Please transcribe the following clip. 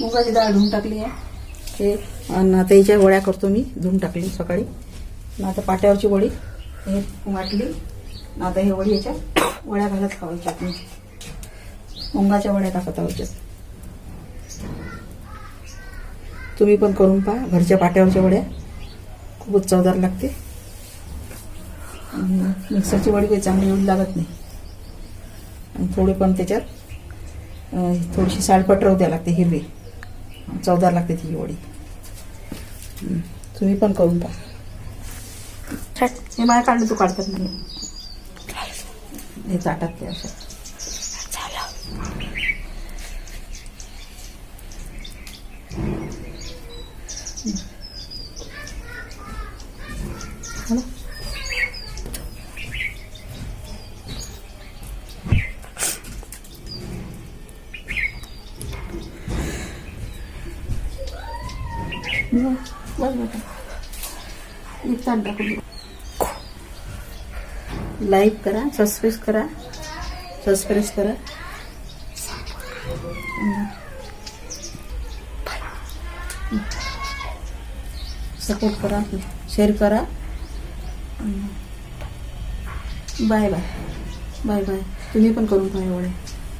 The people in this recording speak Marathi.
मुगाची डाळ धुवून टाकली आहे. हे आणि आता याच्या वड्या करतो मी धुवून टाकली सकाळी. आता पाट्यावरची वडी हे वाटली. आता हे वडी याच्या वड्या घालत खावायच्या आपण. मुंगाच्या वड्या टाकत आहोत तुम्ही पण करून पहा घरच्या पाट्यावरच्या वड्या. खूपच चवदार लागते. मिक्सरची वडी काही चांगली एवढी लागत नाही. आणि थोडे पण त्याच्यात थोडीशी सालपट राहू द्या लागते हिरवी. चवदार लागते ती वडी. तुम्ही पण करून पहा. हे माया काढले तू काढतात नाही हे चाटात ते असं हो लाईक करा सबस्क्राईब करा सबस्क्राईब करा. सपोर्ट करा. शेअर करा. बाय बाय बाय बाय तुम्ही पण करून पहा एवढे.